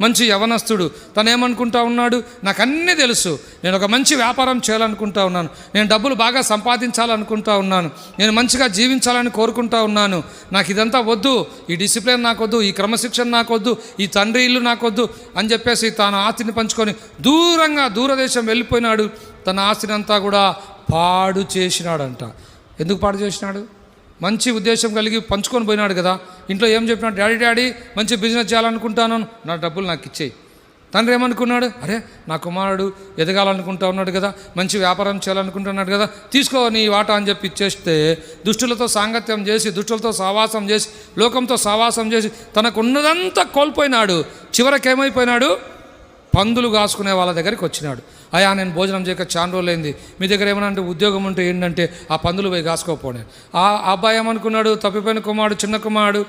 మంచి యవనస్తుడు. తను ఏమనుకుంటా ఉన్నాడు? నాకు అన్నీ తెలుసు. నేను ఒక మంచి వ్యాపారం చేయాలనుకుంటా ఉన్నాను. నేను డబ్బులు బాగా సంపాదించాలనుకుంటా ఉన్నాను. నేను మంచిగా జీవించాలని కోరుకుంటా ఉన్నాను. నాకు ఇదంతా వద్దు. ఈ డిసిప్లిన్ నాకొద్దు. ఈ క్రమశిక్షణ నాకొద్దు. ఈ తండ్రి ఇల్లు నాకొద్దు అని చెప్పేసి తాను ఆస్తిని పంచుకొని దూరంగా దూరదేశం వెళ్ళిపోయినాడు. తన ఆస్తిని అంతా కూడా పాడు చేసినాడంట. ఎందుకు పాడు చేసినాడు? మంచి ఉద్దేశం కలిగి పంచుకొని పోయినాడు కదా. ఇంట్లో ఏం చెప్పినాడు డాడీ డాడీ మంచి బిజినెస్ చేయాలనుకుంటాను. నా డబ్బులు నాకు ఇచ్చేయి. తండ్రి ఏమనుకున్నాడు? అరే నా కుమారుడు ఎదగాలనుకుంటా ఉన్నాడు కదా మంచి వ్యాపారం చేయాలనుకుంటున్నాడు కదా తీసుకో నీ వాటా అని చెప్పి ఇచ్చేస్తే దుష్టులతో సాంగత్యం చేసి దుష్టులతో సావాసం చేసి లోకంతో సావాసం చేసి తనకు ఉన్నదంతా కోల్పోయినాడు. చివరికి ఏమైపోయినాడు పందులు కాసుకునే వాళ్ళ దగ్గరికి వచ్చినాడు. అయ్యా నేను భోజనం చేయక చాలా రోజులైంది. మీ దగ్గర ఏమైనా అంటే ఉద్యోగం ఉంటే ఏంటంటే ఆ పందులు పోయి కాసుకోపోనే. ఆ అబ్బాయి ఏమనుకున్నాడు? తప్పిపోయిన కుమారుడు చిన్న కుమారుడు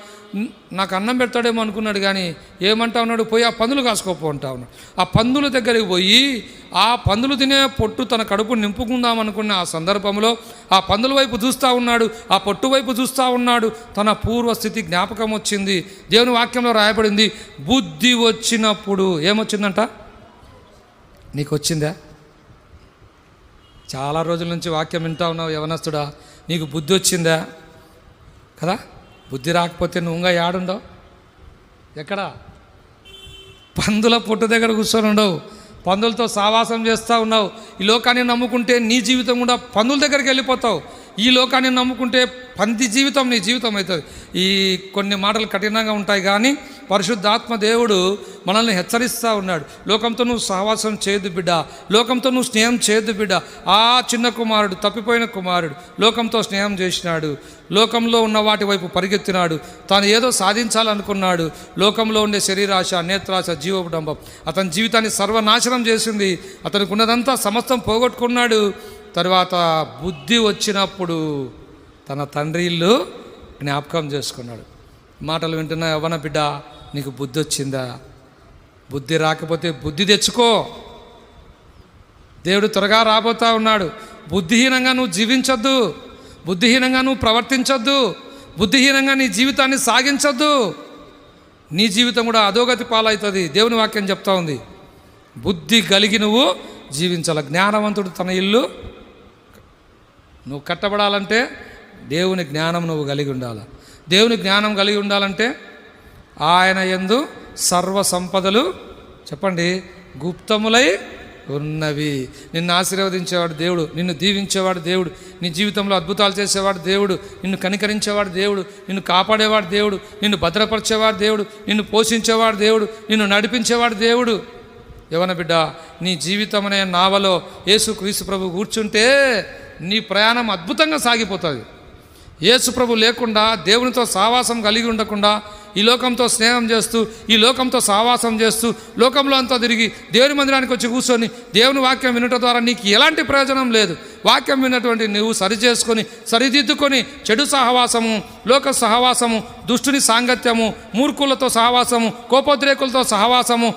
నాకు అన్నం పెడతాడేమో అనుకున్నాడు కానీ ఏమంటా ఉన్నాడు? పోయి ఆ పందులు కాసుకోపో అంటా ఉన్నాడు. ఆ పందుల దగ్గరికి పోయి ఆ పందులు తినే పొట్టు తన కడుపు నింపుకుందాం అనుకున్న ఆ సందర్భంలో ఆ పందుల వైపు చూస్తూ ఉన్నాడు. ఆ పొట్టు వైపు చూస్తూ ఉన్నాడు. తన పూర్వస్థితి జ్ఞాపకం వచ్చింది. దేవుని వాక్యంలో రాయబడింది బుద్ధి వచ్చినప్పుడు ఏమొచ్చిందంట? నీకు వచ్చిందా చాలా రోజుల నుంచి వాక్యం వింటా ఉన్నావు యవనస్తుడా. నీకు బుద్ధి వచ్చిందా? కదా? బుద్ధి రాకపోతే నువ్వుగా యాడుండవు ఎక్కడ? పందుల పొట్టు దగ్గర కూర్చొని ఉండవు. పందులతో సావాసం చేస్తూ ఉన్నావు. ఈ లోకాన్ని నమ్ముకుంటే నీ జీవితం కూడా పందుల దగ్గరికి వెళ్ళిపోతావు. ఈ లోకాన్ని నమ్ముకుంటే పంది జీవితం నీ జీవితం అవుతుంది. ఈ కొన్ని మాటలు కఠినంగా ఉంటాయి కానీ పరిశుద్ధాత్మ దేవుడు మనల్ని హెచ్చరిస్తూ ఉన్నాడు. లోకంతో నువ్వు సహవాసం చేయదు బిడ్డ. లోకంతో నువ్వు స్నేహం చేయదు బిడ్డ. ఆ చిన్న కుమారుడు తప్పిపోయిన కుమారుడు లోకంతో స్నేహం చేసినాడు. లోకంలో ఉన్న వాటి వైపు పరిగెత్తినాడు. తాను ఏదో సాధించాలనుకున్నాడు. లోకంలో ఉండే శరీరాశ నేత్రాశ జీవకుటుంబం అతని జీవితాన్ని సర్వనాశనం చేసింది. అతనికి ఉన్నదంతా సమస్తం పోగొట్టుకున్నాడు. తర్వాత బుద్ధి వచ్చినప్పుడు తన తండ్రి ఇల్లు జ్ఞాపకం చేసుకున్నాడు. మాటలు వింటున్న యవ్వన బిడ్డ నీకు బుద్ధి వచ్చిందా? బుద్ధి రాకపోతే బుద్ధి తెచ్చుకో. దేవుడు త్వరగా రాబోతా ఉన్నాడు. బుద్ధిహీనంగా నువ్వు జీవించొద్దు. బుద్ధిహీనంగా నువ్వు ప్రవర్తించొద్దు. బుద్ధిహీనంగా నీ జీవితాన్ని సాగించొద్దు. నీ జీవితం కూడా అధోగతి పాలవుతుంది. దేవుని వాక్యం చెప్తా ఉంది. బుద్ధి కలిగి నువ్వు జీవించాలి. జ్ఞానవంతుడు తన ఇల్లు నువ్వు కట్టబడాలంటే దేవుని జ్ఞానం నువ్వు కలిగి ఉండాలి. దేవుని జ్ఞానం కలిగి ఉండాలంటే ఆయన ఎందు సర్వ సంపదలు చెప్పండి గుప్తములై ఉన్నవి. నిన్ను ఆశీర్వదించేవాడు దేవుడు నిన్ను దీవించేవాడు దేవుడు నీ జీవితంలో అద్భుతాలు చేసేవాడు దేవుడు నిన్ను కనికరించేవాడు దేవుడు నిన్ను కాపాడేవాడు దేవుడు నిన్ను భద్రపరిచేవాడు దేవుడు నిన్ను పోషించేవాడు దేవుడు నిన్ను నడిపించేవాడు దేవుడు. యవన బిడ్డ నీ జీవితం అనే నావలో యేసు క్రీస్తు ప్రభు కూర్చుంటే నీ ప్రయాణం అద్భుతంగా సాగిపోతుంది. యేసుప్రభు లేకుండా దేవునితో సావాసం కలిగి ఉండకుండా ఈ లోకంతో స్నేహం చేస్తూ ఈ లోకంతో సావాసం చేస్తూ లోకంలో అంతా తిరిగి దేవుని మందిరానికి వచ్చి కూర్చొని దేవుని వాక్యం వినటం ద్వారా నీకు ఎలాంటి ప్రయోజనం లేదు. వాక్యం విన్నటువంటి నువ్వు సరి చేసుకొని సరిదిద్దుకొని చెడు సహవాసము లోక సహవాసము దుష్టుని సాంగత్యము మూర్ఖులతో సహవాసము కోపోద్రేకులతో సహవాసము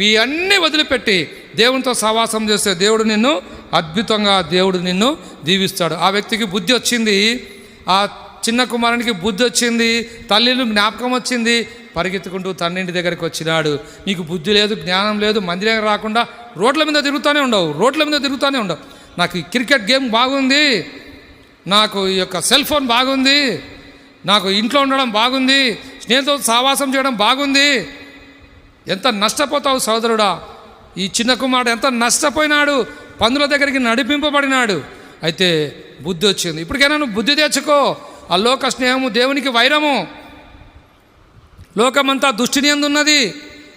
ఇవన్నీ వదిలిపెట్టి దేవునితో సహవాసం చేస్తే దేవుడు నిన్ను అద్భుతంగా దేవుడు నిన్ను దీవిస్తాడు. ఆ వ్యక్తికి బుద్ధి వచ్చింది ఆ చిన్న కుమారునికి బుద్ధి వచ్చింది తల్లిలు జ్ఞాపకం వచ్చింది పరిగెత్తుకుంటూ తండ్రింటి దగ్గరికి వచ్చినాడు. నీకు బుద్ధి లేదు జ్ఞానం లేదు మందిరం రాకుండా రోడ్ల మీద తిరుగుతూనే ఉండవు రోడ్ల మీద తిరుగుతూనే ఉండవు. నాకు ఈ క్రికెట్ గేమ్ బాగుంది నాకు ఈ యొక్క సెల్ ఫోన్ బాగుంది నాకు ఇంట్లో ఉండడం బాగుంది స్నేహితులతో సావాసం చేయడం బాగుంది. ఎంత నష్టపోతావు సోదరుడా ఈ చిన్న కుమారుడు ఎంత నష్టపోయినాడు? పందుల దగ్గరికి నడిపింపబడినాడు. అయితే బుద్ధి వచ్చింది. ఇప్పటికైనా నువ్వు బుద్ధి తెచ్చుకో. ఆ లోక స్నేహము దేవునికి వైరము. లోకమంతా దుష్టిని ఎందున్నది?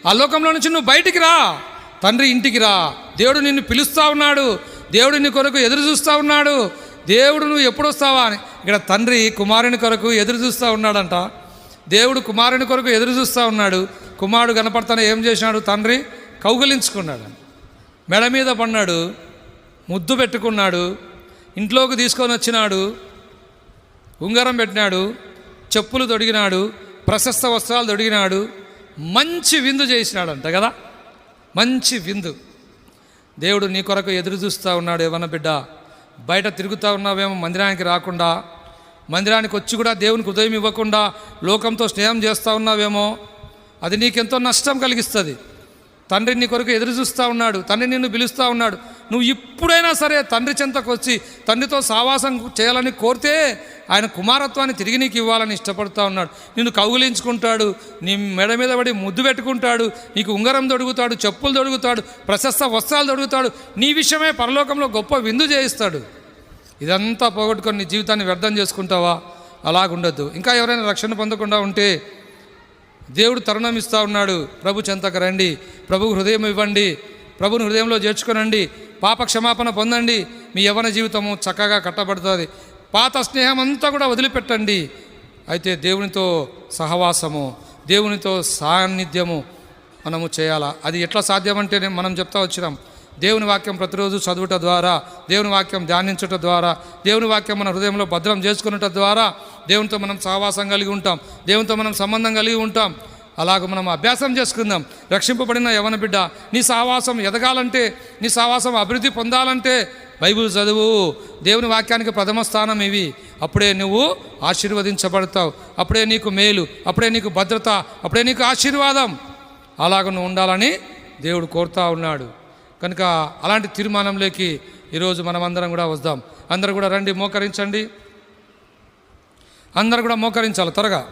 ఆ లోకంలో నుంచి నువ్వు బయటికి రా. తండ్రి ఇంటికి రా. దేవుడు నిన్ను పిలుస్తూ ఉన్నాడు. దేవుడు నీ కొరకు ఎదురు చూస్తూ ఉన్నాడు. దేవుడు నువ్వు ఎప్పుడు వస్తావా అని. ఇక్కడ తండ్రి కుమారుని కొరకు ఎదురు చూస్తూ ఉన్నాడంట. దేవుడు కుమారుని కొరకు ఎదురు చూస్తూ ఉన్నాడు. కుమారుడు కనపడతానే ఏం చేసినాడు? తండ్రి కౌగలించుకున్నాడు. మెడ మీద పడినాడు. ముద్దు పెట్టుకున్నాడు ఇంట్లోకి తీసుకొని వచ్చినాడు ఉంగరం పెట్టినాడు చెప్పులు తొడిగినాడు ప్రశస్త వస్త్రాలు తొడిగినాడు మంచి విందు చేసినాడంట కదా? మంచి విందు. దేవుడు నీ కొరకు ఎదురు చూస్తూ ఉన్నాడు ఏమన్నా బిడ్డ? బయట తిరుగుతూ ఉన్నావేమో మందిరానికి రాకుండా మందిరానికి వచ్చి కూడా దేవునికి ఉదయం ఇవ్వకుండా లోకంతో స్నేహం చేస్తూ ఉన్నావేమో? అది నీకెంతో నష్టం కలిగిస్తుంది. తండ్రి నీ కొరకు ఎదురు చూస్తూ ఉన్నాడు తండ్రి నిన్ను పిలుస్తూ ఉన్నాడు. నువ్వు ఇప్పుడైనా సరే తండ్రి చెంతకు వచ్చి తండ్రితో సావాసం చేయాలని కోరితే ఆయన కుమారత్వాన్ని తిరిగి నీకు ఇవ్వాలని ఇష్టపడుతూ ఉన్నాడు. నిన్ను కౌగులించుకుంటాడు నీ మెడ మీద పడి ముద్దు పెట్టుకుంటాడు నీకు ఉంగరం దొడుగుతాడు చెప్పులు దొడుగుతాడు ప్రశస్త వస్త్రాలు దొడుగుతాడు నీ విషయమే పరలోకంలో గొప్ప విందు చేయిస్తాడు. ఇదంతా పోగొట్టుకొని నీ జీవితాన్ని వ్యర్థం చేసుకుంటావా? అలాగుండద్దు. ఇంకా ఎవరైనా రక్షణ పొందకుండా ఉంటే దేవుడు తరుణం ఇస్తూ ఉన్నాడు. ప్రభు చెంతకు రండి. ప్రభు హృదయం ఇవ్వండి. ప్రభుని హృదయంలో చేర్చుకొనండి. పాప క్షమాపణ పొందండి. మీ యవన జీవితము చక్కగా కట్టబడుతుంది. పాత స్నేహం అంతా కూడా వదిలిపెట్టండి. అయితే దేవునితో సహవాసము దేవునితో సాన్నిధ్యము మనము చేయాలా? అది ఎట్లా సాధ్యమంటే మనం చెప్తా వచ్చినాం. దేవుని వాక్యం ప్రతిరోజు చదువుట ద్వారా దేవుని వాక్యం ధ్యానించుట ద్వారా దేవుని వాక్యం మన హృదయంలో భద్రం చేసుకున్నట ద్వారా దేవునితో మనం సహవాసం కలిగి ఉంటాం. దేవునితో మనం సంబంధం కలిగి ఉంటాం. అలాగ మనం అభ్యాసం చేసుకుందాం. రక్షింపబడిన యవన బిడ్డ నీ సహవాసం ఎదగాలంటే నీ సహవాసం అభివృద్ధి పొందాలంటే బైబిల్ చదువు. దేవుని వాక్యానికి ప్రథమ స్థానం ఇవి. అప్పుడే నువ్వు ఆశీర్వదించబడతావు. అప్పుడే నీకు మేలు అప్పుడే నీకు భద్రత అప్పుడే నీకు ఆశీర్వాదం. అలాగ నువ్వు ఉండాలని దేవుడు కోరుతా ఉన్నాడు. కనుక అలాంటి తీర్మానంలోకి ఈరోజు మనమందరం కూడా వద్దాం. అందరూ కూడా రండి మోకరించండి. అందరూ కూడా మోకరించాలి త్వరగా.